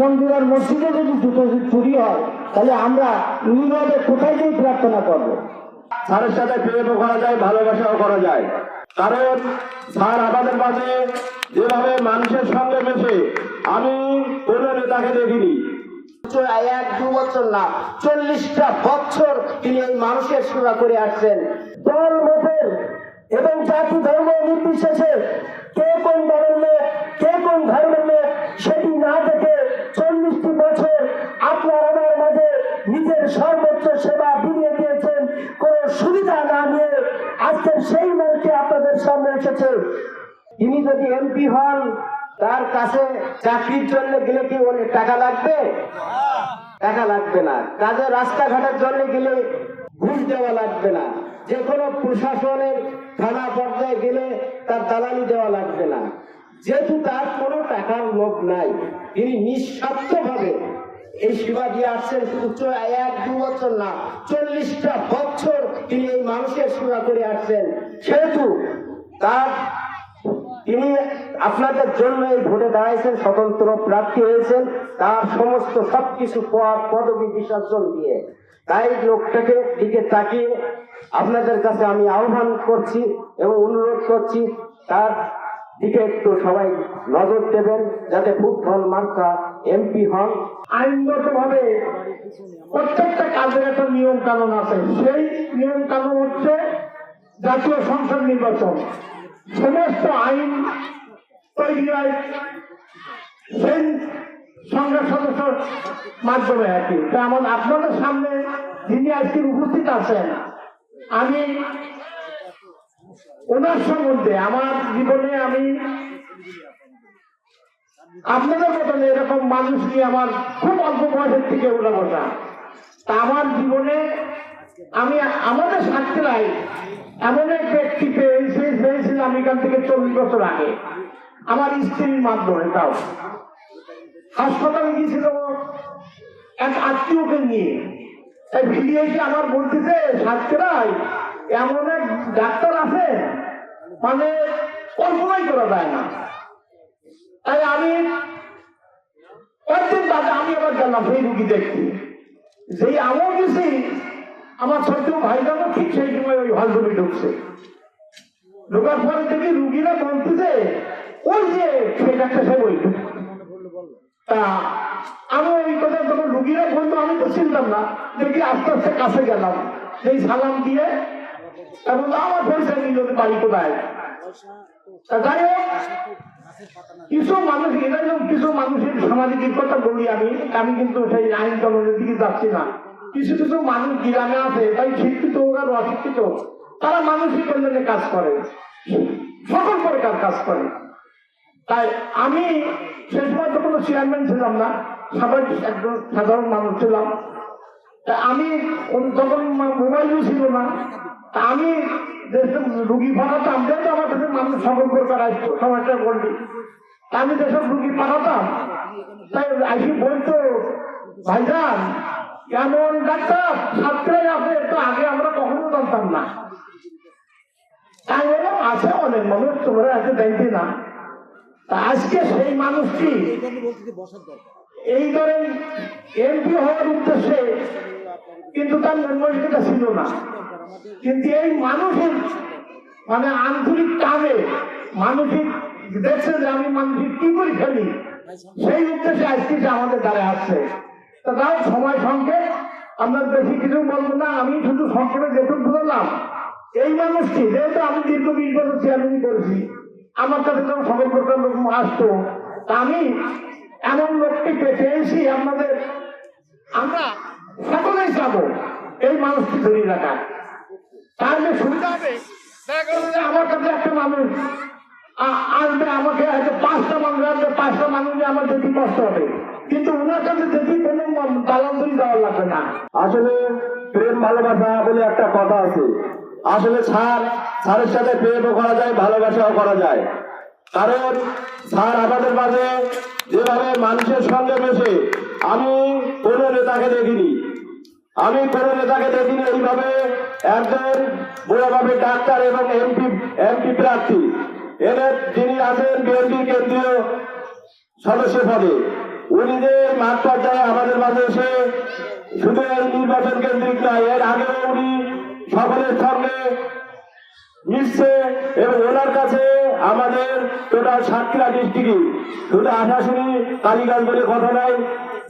মন্দির আর মসজিদে যদি জুতো চুরি হয় তাহলে আমরা নীরবে কোথায় গিয়ে প্রার্থনা করব? স্যারের সাথে প্রেমও করা যায় ভালোবাসাও করা যায়। কারণ স্যার আমাদের মাঝে যেভাবে মানুষের সঙ্গে মেশে আমি কোনো নেতাকে দেখিনি। এক দু বছর না চল্লিশটা বছর তিনি এই মানুষের সেবা করে আসছেন। দল মতের এবং জাতি ধর্ম নির্বিশেষে যদি এমপি হন, তার কাছে চাকরির জন্য গেলে কি অনেক টাকা লাগবে? টাকা লাগবে না। কাজে রাস্তাঘাটের জন্য গেলে ঘুষ দেওয়া লাগবে না। যে কোনো প্রশাসনের থানা পর্যায়ে গেলে তার দালালি দেওয়া লাগবে না। যেহেতু তার কোনো টাকার লোভ নাই, তিনি নিঃস্বার্থভাবে এই সেবা দিয়ে আসছেন। শুধু চ- এক দু বছর না, চল্লিশটা বছর তিনি এই মানুষের সেবা করে আসছেন। সেহেতু তার তিনি আপনাদের জন্য এই ভোটে দাঁড়াইছেন, স্বতন্ত্র প্রার্থী হয়েছেন, তার সমস্ত সবকিছু পদ, পদবি বিসর্জন দিয়ে। তাই লোকটাকে দিকে তাকিয়ে আপনাদের কাছে আমি আহ্বান করছি এবং অনুরোধ করছি, তার দিকে একটু সবাই নজর দেবেন, যাতে ফুটবল মার্কা এমপি হন। আইনগত ভাবে প্রত্যেকটা কাজের একটা নিয়ম কানুন আছে। সেই নিয়ম কানুন হচ্ছে জাতীয় সংসদ নির্বাচন। সমস্ত আইন সংসদ সদস্যর মাধ্যমে আর কি। তেমন আপনাদের সামনে যিনি আজকে উপস্থিত আছেন, আমি ওনার সম্বন্ধে আমার জীবনে আমি আপনাদের মতন এরকম মানুষ নিয়ে আমার খুব অল্প বয়সের থেকে ওঠা বসা। তা আমার জীবনে আমি আমাদের সাতক্ষীরায় এমন এক ব্যক্তি পেয়েছি পেয়েছিলাম এখান থেকে চল্লিশ বছর আগে। আমার স্ত্রীর মাধ্যমে তাও। হাসপাতালে গিয়েছিল এক আত্মীয়কে নিয়ে। তাই ফিরে এসে আমার বলতেছে সাতক্ষীরায় এমন এক ডাক্তার আছে মানে কল্পনাই করা যায় না। তাই আমি কয়েকদিন বাদে আমি আবার গেলাম সেই রুগী দেখতে। যেই আমও গেছি আমার ছোট ভাইজানও ঠিক সেই সময় ওই হলরুমে ঢুকছে। ঢোকার পরে দেখি রুগীরা বলতেছে ওই যে ওই আমি ওই কথা রুগীরা বলতো আমি তো চিনতাম না। দেখি আস্তে আস্তে কাছে গেলাম। সেই সালাম দিয়ে এবং আমার পরিচয় নিল বাড়ি কোথায়? যাই হোক, কিছু মানুষ কিছু মানুষের সামাজিক কথা বলি আমি। আমি কিন্তু সেই আইন কানুনের দিকে যাচ্ছি না। কিছু কিছু মানুষ গ্রামে আছে তাই শিক্ষিত হোক আর অশিক্ষিত হোক, তারা মানুষের কল্যাণে কাজ করে সকল প্রকার কাজ করে। তাই আমি সে সময় তো কোনো চেয়ারম্যান ছিলাম না স্বাভাবিক একজন সাধারণ মানুষ ছিলাম। তা আমি তখন মোবাইলও ছিল না। তা আমি রুগী পাঠাতাম যেহেতু আমার কাছে মানুষ সকল প্রকার আসতো সমস্যা তা আমি যেসব রুগী পাঠাতাম তাই আসি বলতো ভাইজান এমন ডাক্তার? ছাত্রাই আছে, তো আগে আমরা কখনো জানতাম না। আছে অনেক মানুষ, তোমরা আছে দেখছি না। আজকে সেই মানুষটি এই ধরেন এমপি হওয়ার উদ্দেশ্যে কিন্তু তার মনমানসিকতা ছিল না। কিন্তু এই মানুষের মানে আন্তরিক টানে মানসিক দেখছে যে আমি মানসিক কি করে ফেলি সেই উদ্দেশ্যে আজকে আমাদের দ্বারা আসছে। তা তাও সময় সংক্ষেপ আমরা বেশি কিছু বলব না, আমি শুধু সংক্ষেপে যেটুকু বললাম, এই মানুষটি, যেহেতু আমি দীর্ঘ বিশ বছর চেয়ারম্যান করেছি, আমার কাছে যখন সকল প্রকার লোক আসতো আমি এমন লোককে পেয়েছি আপনাদের, আমরা সকলেই যাব এই মানুষটি ধরে রাখা তাহলে সুবিধা হবে যে আমার কাছে একটা মানুষ আসবে, আমাকে হয়তো পাঁচটা মানুষ আসবে পাঁচটা মানুষ আমার যদি কষ্ট হবে। কিন্তু ওনার কাছে যেতে কোনো দালান্তরি দেওয়া লাগবে না। আসলে প্রেম ভালোবাসা বলে একটা কথা আছে। আসলে স্যার, স্যারের সাথে প্রেমও করা যায়, ভালোবাসাও করা যায়। কারণ স্যার আমাদের মাঝে যেভাবে মানুষের সঙ্গে মেশে, আমি কোনো নেতাকে দেখিনি। আমি কোনো নেতাকে দেখিনি এইভাবে একজন বড়ভাবে ডাক্তার এবং এমপি এমপি প্রার্থী। এদের যিনি আছেন বিএনপি কেন্দ্রীয় সদস্য পদে। উনি যে মাঠ পর্যায়ে আমাদের মাঝে এসে শুধু নির্বাচন কেন্দ্রিক নয়, এর আগেও উনি সকলের সঙ্গে মিশছে এবং ওনার কাছে আমাদের টোটাল সাতক্ষীরা ডিস্ট্রিক্টই। শুধু আশাশুনি কালীগঞ্জ বলে কথা নাই,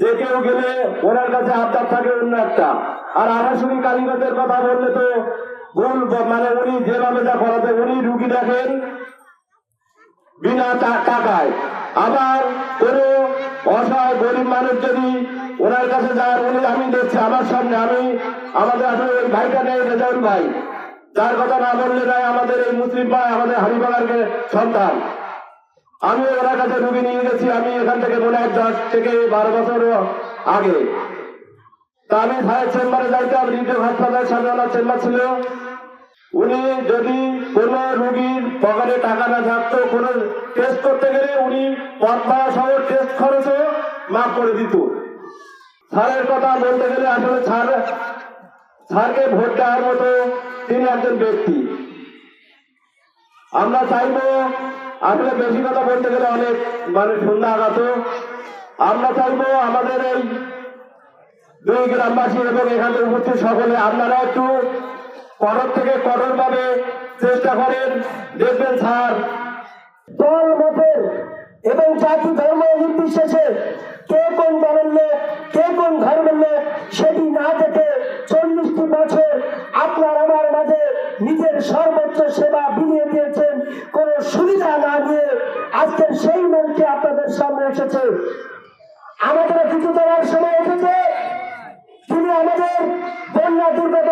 যে কেউ গেলে ওনার কাছে আবদার থাকে অন্য একটা। আর আশাশুনি কালীগঞ্জের কথা বললে তো ভুল মানে উনি যেভাবে যা করাতে উনি রুগী দেখেন বিনা টাকায়। আবার কোনো গরিব মানুষ যদি ওনার কাছে যায় উনি আমি দেখছি, আমার সামনে আমি, আমাদের আসলে ওই ভাইটা নেই, রেজাউল ভাই। যার কথা না বললে নাই আমাদের এই মুসলিম ভাই, আমাদের হাবিবাগারকে সন্তান। আমি ওনার কাছে রুগী নিয়ে গেছি, আমি এখান থেকে মনে হয় দশ থেকে বারো বছর আগে। তা আমি ভাইয়ের চেম্বারে যাইতাম রিডিও হাসপাতালের সামনে ওনার চেম্বার ছিল। উনি যদি কোন রুগীর পকেটে টাকা না থাকতো, কোন টেস্ট করতে গেলে উনি পর্দা সহ টেস্ট খরচও মাফ করে দিত। স্যারের কথা বলতে গেলে আসলে স্যার, স্যারকে ভোট দেওয়ার মতো তিনি একজন ব্যক্তি। আমরা চাইব, আসলে বেশি কথা বলতে গেলে অনেক মানে সন্ধ্যা আঘাত আমরা চাইব আমাদের এই দুই গ্রামবাসী এবং এখানে উপস্থিত সকলে আপনারা একটু কঠোর থেকে করর ভাবে চেষ্টা করেন। দেখবেন স্যার। দল মতের এবং জাতি ধর্ম নির্বিশেষে কে কোন দলের কে কোন ধর্মের লোক, সেটি না দেখে চল্লিশটি বছর আপনার আমার মাঝে নিজের সর্বোচ্চ সেবা বিলিয়ে দিয়েছেন। কোনো সুবিধা না দিয়ে আজকের সেই মনকে আপনাদের সামনে এসেছে। আমাদের কিছু দেওয়ার সময় এসেছে। তিনি আমাদের বন্যা দুর্গত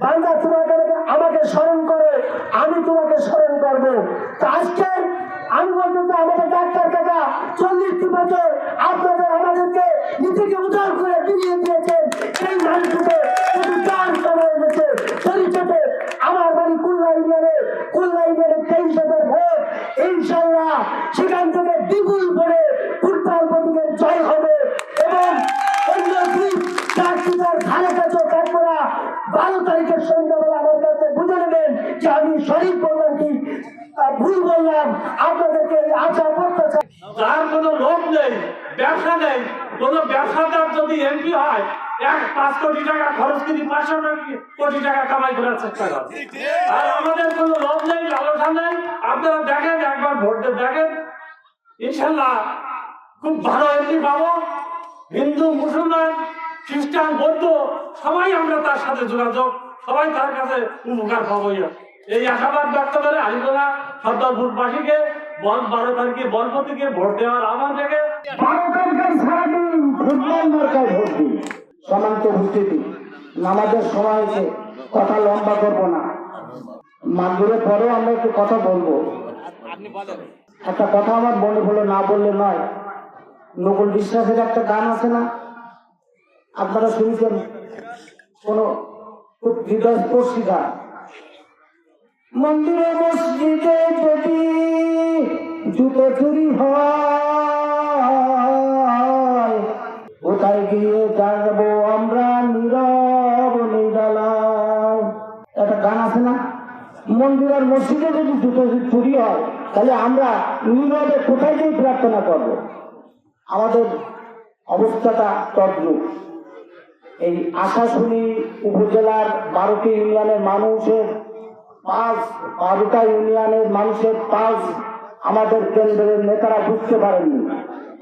বান্দা তোমাকে আমাকে স্মরণ করে, আমি তোমাকে স্মরণ করব। আজকে আমি বলতে আমাদের ডাক্তার কাকা, চল্লিশটি বছর আপনাদের আমাদেরকে নিজেকে উদার করে ফিরিয়ে দিয়েছেন সেই মানুষকে শুধু চার সময় গেছে চরিত্রতে আমার বাড়ি কুল্লা ইউনিয়নে কুল্লা ইউনিয়নে তেইশ হাজার ভোট ইনশাল্লাহ সেখান থেকে বিপুল করে ফুটবল প্রতীকের জয় হবে এবং অন্য দুই চারটিকার ধারে কাছে কাঠকরা বারো তারিখের সন্ধ্যাবেলা আমার কাছে বুঝে নেবেন যে আমি সঠিক বললাম কি? ভুল বললাম, আপনাদেরকে আশা প্রত্যাশা যার কোনো লোভ নেই ব্যবসা নেই, কোন ব্যবসাদার যদি এমপি হয়, এক পাঁচ কোটি টাকা খরচ করে, পাঁচশো কোটি টাকা কামাই করার চেষ্টা আর আমাদের কোনো লোভ নেই, লালসা নেই, আপনারা দেখেন, একবার ভোট দেখেন। ইনশাল্লাহ খুব ভালো এমপি পাবো। হিন্দু, মুসলমান খ্রিস্টান, বৌদ্ধ, সবাই আমরা তার সাথে যোগাযোগ, সবাই তার কাছে উপকার পাবো এই আশাবাদ ব্যক্ত করে আলিগোলা সর্দারপুরবাসীকে বল বারো তারিখে বলপতিকে ভোট দেওয়ার আহ্বান থেকে বারো তারিখের সারাদিন ফুটবল মার্কায় ভোট নামাজের সময় হয়েছে কথা লম্বা করব না। মাগরিবের পরেও আমরা একটু কথা বলব। একটা কথা আমার মনে হলো না বললে নয়। নকুল বিশ্বাসের একটা গান আছে না? আপনারা শুনছেন কোন মন্দিরে মসজিদে যদি জুতো চুরি হয়, কোথায় গিয়ে জানব আমরা নীরব নিরালায় একটা গান আছে না? মন্দির আর মসজিদে যদি জুতো চুরি হয়, তাহলে আমরা নীরবে কোথায় গিয়ে প্রার্থনা করব? আমাদের অবস্থাটা তদ্রুপ। এই আশাশুনি উপজেলার বারোটি ইউনিয়নের মানুষের পাঁচ, বারোটা ইউনিয়নের মানুষের পাঁচ আমাদের কেন্দ্রের নেতারা বুঝতে পারেননি।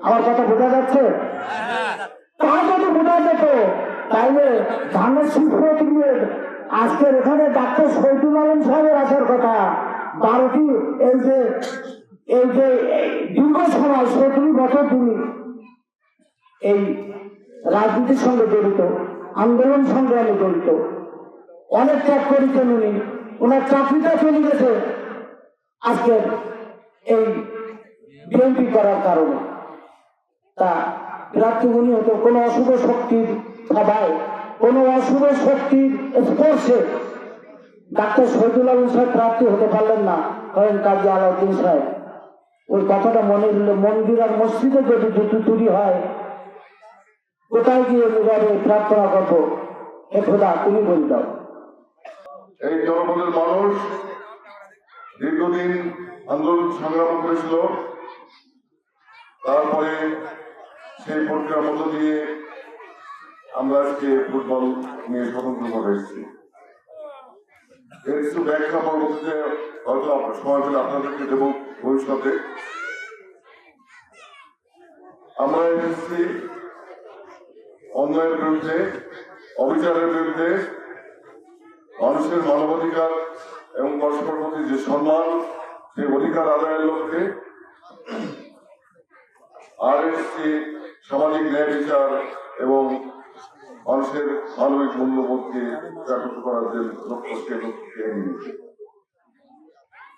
আমার কথা বোঝা যাচ্ছে? কথা বোঝা যেত তাইলে ধানের সুপ্রতিমের আজকের এখানে ডাক্তার শহীদুল আলম সাহেবের আসার কথা। বারোটি এই যে এই যে, দীর্ঘ সময়, সতেরো বছর তিনি এই রাজনীতির সঙ্গে জড়িত। আন্দোলন সংগ্রামে জড়িত। অনেক ত্যাগ করেছেন উনি। ওনার চাকরিটা চলে গেছে আজকে এই বিএনপি করার কারণে। তা উনি হতো কোনো অশুভ শক্তির সভায়, কোনো অশুভ শক্তির স্পর্শে ডাক্তার শহীদুল আলম সাহেব প্রার্থী হতে পারলেন না করেন কাজী আলাউদ্দিন সাহেব। ওই কথাটা মনে হলো মন্দির আর মসজিদে যদি দুটো তৈরি হয় কোথায় গিয়ে এবারে প্রার্থনা করব? হে খোদা, তুমি বল দাও। এই জনপদের মানুষ দীর্ঘদিন আন্দোলন সংগ্রাম করেছিল। তারপরে সেই প্রক্রিয়ার মধ্য দিয়ে আমরা আজকে ফুটবল নিয়ে স্বতন্ত্রভাবে এসেছি। এর কিছু ব্যাখ্যা পরবর্তীতে হয়তো সময় পেলে আপনাদেরকে দেব ভবিষ্যতে। আমরা এসেছি অন্যায়ের বিরুদ্ধে, অবিচারের বিরুদ্ধে মানুষের মানবাধিকার এবং পরস্পর প্রতি যে সম্মান সেই অধিকার আদায়ের লক্ষ্যে আর সামাজিক ন্যায় বিচার এবং মানুষের মানবিক মূল্যবোধকে জাগ্রত করার যে লক্ষ্য, সে লক্ষ্যকে নিয়েছে।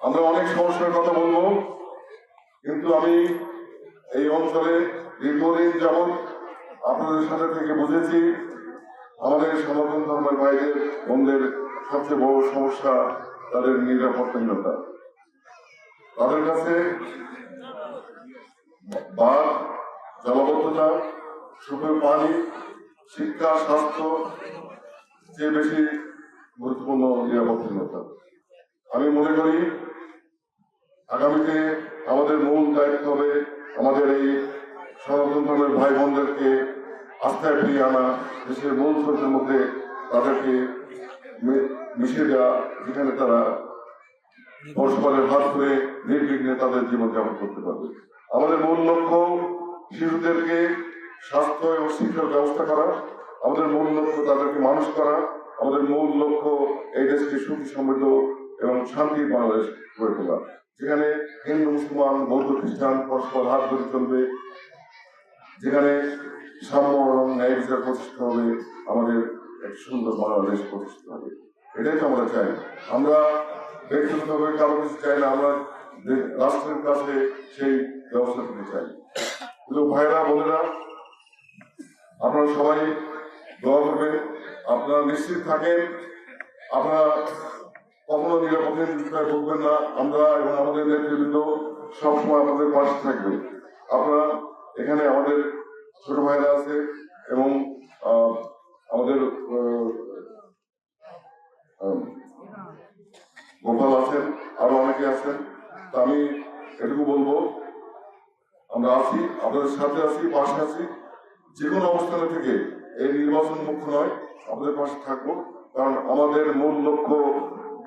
আমরা অনেক সমস্যার কথা বলব, কিন্তু আমি এই অঞ্চলে দীর্ঘদিন যাবৎ আপনাদের সাথে থেকে বুঝেছি, আমাদের সনাতন ধর্মের ভাইদের বোনদের সবচেয়ে বড় সমস্যা তাদের নিরাপত্তাহীনতা। তাদের কাছে বাঘ জলবদ্ধতা, সুখের পানি, শিক্ষা, স্বাস্থ্য চেয়ে বেশি গুরুত্বপূর্ণ নিরাপত্তাহীনতা। আমি মনে করি, আগামীতে আমাদের মূল দায়িত্ব হবে আমাদের এই সনাতন ধর্মের ভাই বোনদেরকে আস্থায় ফিরিয়ে আনা, দেশের মূল স্রোতের মধ্যে তাদেরকে মিশিয়ে দেওয়া, যেখানে তারা পরস্পরের হাত ধরে নির্বিঘ্নে তাদের জীবনযাপন করতে পারবে। আমাদের মূল লক্ষ্য শিশুদেরকে স্বাস্থ্য এবং শিক্ষার ব্যবস্থা করা, আমাদের মূল লক্ষ্য তাদেরকে মানুষ করা, আমাদের মূল লক্ষ্য এই দেশকে সুখী, সমৃদ্ধ এবং শান্তির বাংলাদেশ গড়ে তোলা। যেখানে হিন্দু, মুসলমান, বৌদ্ধ, খ্রিস্টান পরস্পর হাত ধরে চলবে যেখানে সাম্য এবং ন্যায় বিচার প্রতিষ্ঠা হবে, আমাদের এক সুন্দর বাংলাদেশ প্রতিষ্ঠিত হবে। এটাই তো আমরা চাই। আমরা ব্যক্তিগতভাবে কারও কিছু চাই না, আমরা রাষ্ট্রের কাছে সেই ব্যবস্থা করতে চাই। কিন্তু ভাইরা, বোনেরা, আপনারা সবাই দোয়া করবেন, আপনারা নিশ্চিত থাকেন, আপনারা কখনো নিরাপত্তায় ভুগবেন না। আমরা এবং আমাদের নেতৃবৃন্দ সবসময় আমাদের পাশে থাকবে আপনারা এখানে আমাদের ছোট ভাইরা আছে এবং আমাদের গোপাল আছেন, আরও অনেকে আছেন। তা আমি এটুকু বলব, আমরা আছি, আপনাদের সাথে আছি, পাশে আছি। যে কোনো অবস্থানে থেকে এই নির্বাচন মুখ্য নয় আমাদের পাশে থাকব। কারণ আমাদের মূল লক্ষ্য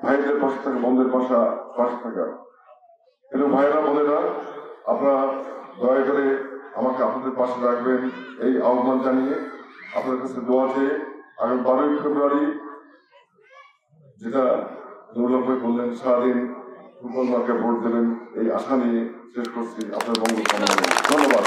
ভাইদের পাশে থাকা, বোনদের পাশা, পাশে থাকা। কিন্তু ভাইরা, বোনেরা, আপনারা দয়া করে আমাকে আপনাদের পাশে রাখবেন। এই আহ্বান জানিয়ে আপনার কাছে দোয়া চেয়ে আগামী বারোই ফেব্রুয়ারি, যেটা দুর্লভ বললেন, সারাদিন ফুটবল মার্কে ভোট দেবেন, এই আশা নিয়ে শেষ করছি। আপনার বঙ্গ ধন্যবাদ।